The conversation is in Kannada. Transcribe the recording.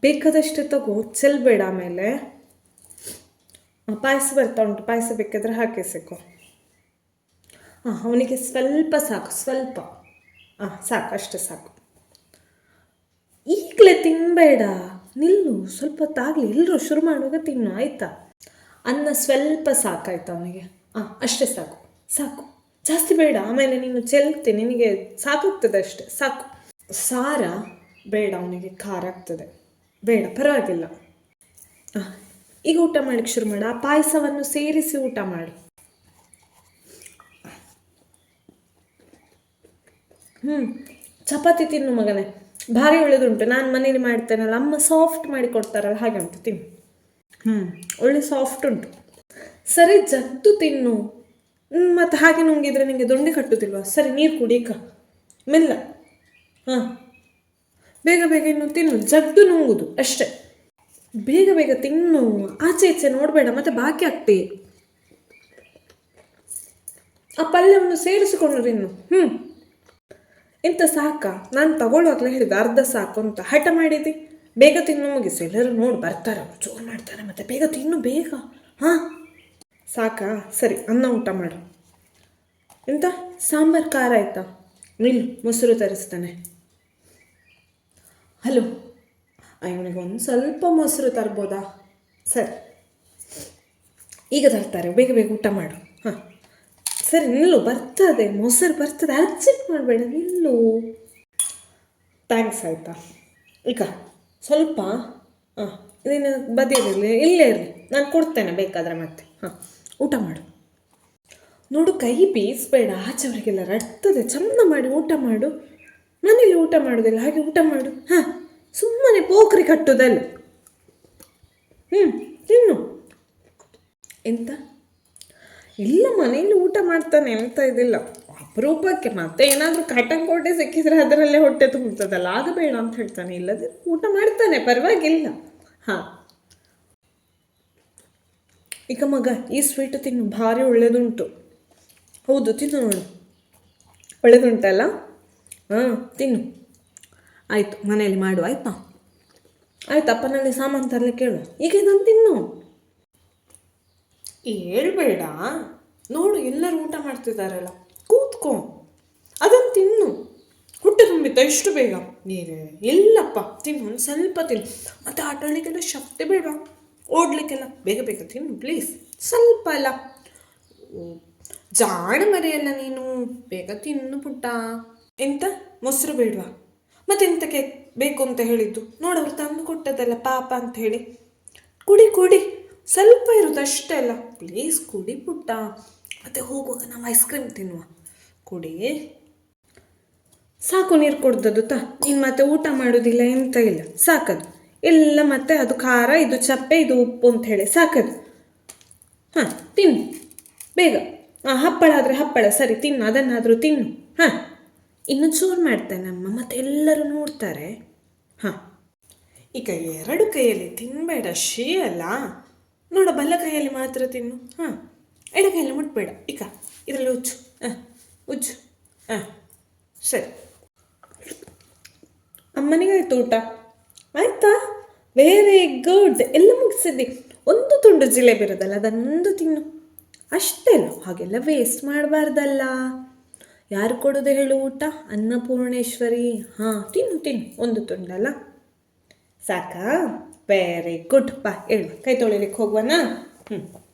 ಬೇಕಾದಷ್ಟು ತಗೋ ಚೆಲ್ಬೇಡ ಆಮೇಲೆ. ಪಾಯಸ ಬರ್ತಾ ಉಂಟು, ಪಾಯಸ ಬೇಕಾದ್ರೆ ಸಿಕ್ಕು ಹಾಂ ಅವನಿಗೆ ಸ್ವಲ್ಪ ಸಾಕು, ಸ್ವಲ್ಪ. ಹಾಂ ಸಾಕು, ಅಷ್ಟೇ ಸಾಕು. ಈಗಲೇ ತಿನ್ನಬೇಡ ನಿಲ್ಲು, ಸ್ವಲ್ಪ ಹೊತ್ತಾಗಲಿ ಎಲ್ಲರೂ ಶುರು ಮಾಡುವಾಗ ತಿನ್ನು, ಆಯಿತಾ? ಅನ್ನ ಸ್ವಲ್ಪ ಸಾಕಾಯ್ತು ಅವನಿಗೆ. ಹಾಂ ಅಷ್ಟೇ ಸಾಕು ಸಾಕು. ಜಾಸ್ತಿ ಬೇಡ, ಆಮೇಲೆ ನೀನು ಚೆಲ್ತೆ, ನಿನಗೆ ಸಾಕಾಗ್ತದೆ ಅಷ್ಟೇ, ಸಾಕು. ಸಾರ ಬೇಡ ಅವನಿಗೆ, ಖಾರ ಆಗ್ತದೆ. ಬೇಡ, ಪರವಾಗಿಲ್ಲ. ಈಗ ಊಟ ಮಾಡಕ್ಕೆ ಶುರು ಮಾಡ. ಆ ಪಾಯಸವನ್ನು ಸೇರಿಸಿ ಊಟ ಮಾಡಿ. ಹ್ಞೂ ಚಪಾತಿ ತಿನ್ನು ಮಗನೇ. ಭಾರಿ ಒಳ್ಳೇದುಂಟು. ನಾನು ಮನೇಲಿ ಮಾಡ್ತೇನಲ್ಲ, ಅಮ್ಮ ಸಾಫ್ಟ್ ಮಾಡಿ ಕೊಡ್ತಾರಲ್ಲ, ಹಾಗೆ ಉಂಟು, ತಿನ್ನು. ಹ್ಞೂ ಒಳ್ಳೆ ಸಾಫ್ಟ್ ಉಂಟು. ಸರಿ ಜದ್ದು ತಿನ್ನು. ಮತ್ತು ಹಾಗೆ ನುಂಗಿದ್ರೆ ನಿಮಗೆ ದೊಂಡಿ ಕಟ್ಟುತ್ತಿಲ್ವಾ? ಸರಿ, ನೀರು ಕುಡಿಯಕ್ಕ ಮೆಲ್ಲ. ಹಾಂ. ಬೇಗ ಬೇಗ ಇನ್ನು ತಿನ್ನು ಜಗ್ದು ನುಂಗುದು ಅಷ್ಟೇ. ಬೇಗ ಬೇಗ ತಿನ್ನು, ಆಚೆ ಈಚೆ ನೋಡಬೇಡ, ಮತ್ತೆ ಬಾಕಿ ಆಗ್ತಿ. ಆ ಪಲ್ಯವನ್ನು ಸೇರಿಸಿಕೊಂಡು ಇನ್ನು ಹ್ಞೂ ಇಂಥ ಸಾಕ, ನಾನು ತಗೊಳ್ಳುವಾಗಲೇ ಹೇಳಿದ ಅರ್ಧ ಸಾಕು ಅಂತ. ಹಠ ಮಾಡಿದಿ? ಬೇಗ ತಿನ್ನು ಮುಗಿಸಿ. ಎಲ್ಲರೂ ನೋಡಿ ಬರ್ತಾರೆ, ಜೋರು ಮಾಡ್ತಾರೆ ಮತ್ತೆ. ಬೇಗ ತಿನ್ನು, ಬೇಗ. ಹಾಂ. ಸಾಕಾ? ಸರಿ, ಅನ್ನ ಊಟ ಮಾಡು. ಎಂತ? ಸಾಂಬಾರು ಖಾರ ಆಯ್ತಾ? ನಿಲ್ಲು, ಮೊಸರು ತರಿಸ್ತಾನೆ. ಹಲೋ. ಇವನಿಗೆ ಒಂದು ಸ್ವಲ್ಪ ಮೊಸರು ತರ್ಬೋದಾ? ಸರಿ. ಈಗ ತರ್ತಾರೆ, ಬೇಗ ಬೇಗ ಊಟ ಮಾಡು. ಹಾಂ. ಸರಿ, ನಿಲ್ಲು, ಬರ್ತದೆ, ಮೊಸರು ಬರ್ತದೆ, ಅರ್ಜೆಂಟ್ ಮಾಡಬೇಡ, ನಿಲ್ಲು. ಥ್ಯಾಂಕ್ಸ್ ಆಯಿತಾ. ಈಗ, ಸ್ವಲ್ಪ, ಹಾಂ ಇದನ್ನು ಬದಿಯದಿರಲಿ ಇಲ್ಲೇ ಇರಲಿ. ನಾನು ಕೊಡ್ತೇನೆ, ಬೇಕಾದರೆ ಮತ್ತೆ. ಹಾಂ, ಊಟ ಮಾಡು. ನೋಡು, ಕೈ ಬೀಸಬೇಡ ಆಚೆವರೆಗೆಲ್ಲ ರಟ್ತದೆ ಚಂದ ಮಾಡಿ ಊಟ ಮಾಡು. ಮನೇಲಿ ಊಟ ಮಾಡೋದಿಲ್ಲ, ಹಾಗೆ ಊಟ ಮಾಡು. ಹಾಂ, ಸುಮ್ಮನೆ ಪೋಖ್ರಿ ಕಟ್ಟುದಲ್ಲ. ಹ್ಞೂ ತಿನ್ನು. ಎಂತ? ಇಲ್ಲ, ಮನೆಯಲ್ಲಿ ಊಟ ಮಾಡ್ತಾನೆ ಎಂತ ಇದಿಲ್ಲ. ಅಪರೂಪಕ್ಕೆ ಮತ್ತೆ ಏನಾದರೂ ಕಾಟನ್ ಕೋಟೆ ಸಿಕ್ಕಿದ್ರೆ ಅದರಲ್ಲೇ ಹೊಟ್ಟೆ ತುಂಬುತ್ತದಲ್ಲ ಆಗ ಬೇಡ ಅಂತ ಹೇಳ್ತಾನೆ. ಇಲ್ಲದೆ ಊಟ ಮಾಡ್ತಾನೆ, ಪರವಾಗಿಲ್ಲ. ಹಾಂ. ಈಗ ಮಗ, ಈ ಸ್ವೀಟ್ ತಿನ್ನು, ಭಾರಿ ಒಳ್ಳೆಯದುಂಟು ಹೌದು, ತಿನ್ನು ನೋಡು. ಒಳ್ಳೆದುಂಟಲ್ಲ? ಹಾಂ ತಿನ್ನು. ಆಯಿತು, ಮನೆಯಲ್ಲಿ ಮಾಡು, ಆಯ್ತಾ? ಆಯ್ತು ಅಪ್ಪನಲ್ಲಿ ಸಾಮಾನು ತರಲಿಕ್ಕೆ ಕೇಳು ಈಗ ಇದನ್ನು ತಿನ್ನು. ಹೇಳ್ಬೇಡ. ನೋಡು, ಎಲ್ಲರೂ ಊಟ ಮಾಡ್ತಿದ್ದಾರಲ್ಲ. ಕೂತ್ಕೋ. ಅದನ್ನು ತಿನ್ನು. ಹೊಟ್ಟೆ ತುಂಬಿತ್ತ ಇಷ್ಟು ಬೇಗ? ನೀರೇ ಇಲ್ಲಪ್ಪ, ತಿನ್ನು, ಒಂದು ಸ್ವಲ್ಪ ತಿನ್ನು. ಮತ್ತೆ ಆಟಾಡಲಿಕ್ಕೆಲ್ಲ ಶಕ್ತಿ ಬೇಡ. ಓಡಲಿಕ್ಕೆಲ್ಲ ಬೇಗ ಬೇಗ ತಿನ್ನು ಪ್ಲೀಸ್ ಸ್ವಲ್ಪ ಅಲ್ಲ. ಜಾಣ ಮರೆಯಲ್ಲ ನೀನು. ಬೇಗ ತಿನ್ನು ಪುಟ್ಟ. ಎಂತ ಮೊಸರು ಬೇಡವಾ? ಮತ್ತೆಂತಕ್ಕೆ ಬೇಕು ಅಂತ ಹೇಳಿದ್ದು? ನೋಡವ್ರು ತಂದು ಕೊಟ್ಟದಲ್ಲ ಪಾಪ ಅಂತ ಹೇಳಿ. ಕುಡಿ ಕುಡಿ. ಸ್ವಲ್ಪ ಇರೋದು ಅಷ್ಟೇ ಅಲ್ಲ. ಪ್ಲೀಸ್ ಕುಡಿ ಪುಟ್ಟ. ಮತ್ತೆ ಹೋಗುವಾಗ ನಾವು ಐಸ್ ಕ್ರೀಮ್ ತಿನ್ನುವ. ಕುಡಿ. ಸಾಕು ನೀರು ಕೊಡ್ದದು ತ. ನೀನು ಮತ್ತೆ ಊಟ ಮಾಡೋದಿಲ್ಲ ಎಂತ ಇಲ್ಲ. ಸಾಕದು. ಎಲ್ಲ ಮತ್ತೆ ಅದು ಖಾರ, ಇದು ಚಪ್ಪೆ, ಇದು ಉಪ್ಪು ಅಂತ ಹೇಳಿ. ಸಾಕದು. ಹಾಂ, ತಿನ್ನು. ಬೇಗ. ಹಾಂ ಹಪ್ಪಳ ಆದರೆ ಹಪ್ಪಳ. ಸರಿ, ತಿನ್ನು. ಅದನ್ನಾದರೂ ತಿನ್ನು. ಹಾಂ. ಇನ್ನು ಚೂರು ಮಾಡ್ತೇನೆ ಅಮ್ಮ, ಮತ್ತೆ ಎಲ್ಲರೂ ನೋಡ್ತಾರೆ. ಹಾಂ. ಈಗ ಎರಡು ಕೈಯಲ್ಲಿ ತಿನ್ನಬೇಡ ಶೀ ಅಲ್ಲ. ನೋಡ, ಬಲ್ಲ ಕೈಯಲ್ಲಿ ಮಾತ್ರ ತಿನ್ನು. ಹಾಂ. ಎಡ ಕೈಯಲ್ಲಿ ಮುಟ್ಬೇಡ. ಈಗ, ಇದರಲ್ಲಿ ಉಜ್ಜು. ಹಾಂ ಉಜ್ಜು. ಹಾಂ, ಸರಿ. ಅಮ್ಮನಿಗಾಯ್ತು ಊಟ? ಆಯ್ತಾ? ವೆರಿ ಗುಡ್ ಎಲ್ಲ ಮುಗಿಸಿದ್ದಿ. ಒಂದು ತುಂಡು ಜಿಲೇಬಿ ಇರೋದಲ್ಲ ಅದೊಂದು ತಿನ್ನು. ಅಷ್ಟೇ ಅಲ್ಲ, ಹಾಗೆಲ್ಲ ವೇಸ್ಟ್ ಮಾಡಬಾರ್ದಲ್ಲ. ಯಾರು ಕೊಡೋದು ಹೇಳು ಊಟ? ಅನ್ನಪೂರ್ಣೇಶ್ವರಿ. ಹಾಂ, ತಿನ್ನು ತಿನ್ನು. ಒಂದು ತುಂಡಲ್ಲ. ಸಾಕಾ? ವೆರಿ ಗುಡ್ ಬಾ, ಹೇಳು. ಕೈ ತೊಳಿಲಿಕ್ಕೆ ಹೋಗುವನಾ? ಹ್ಞೂ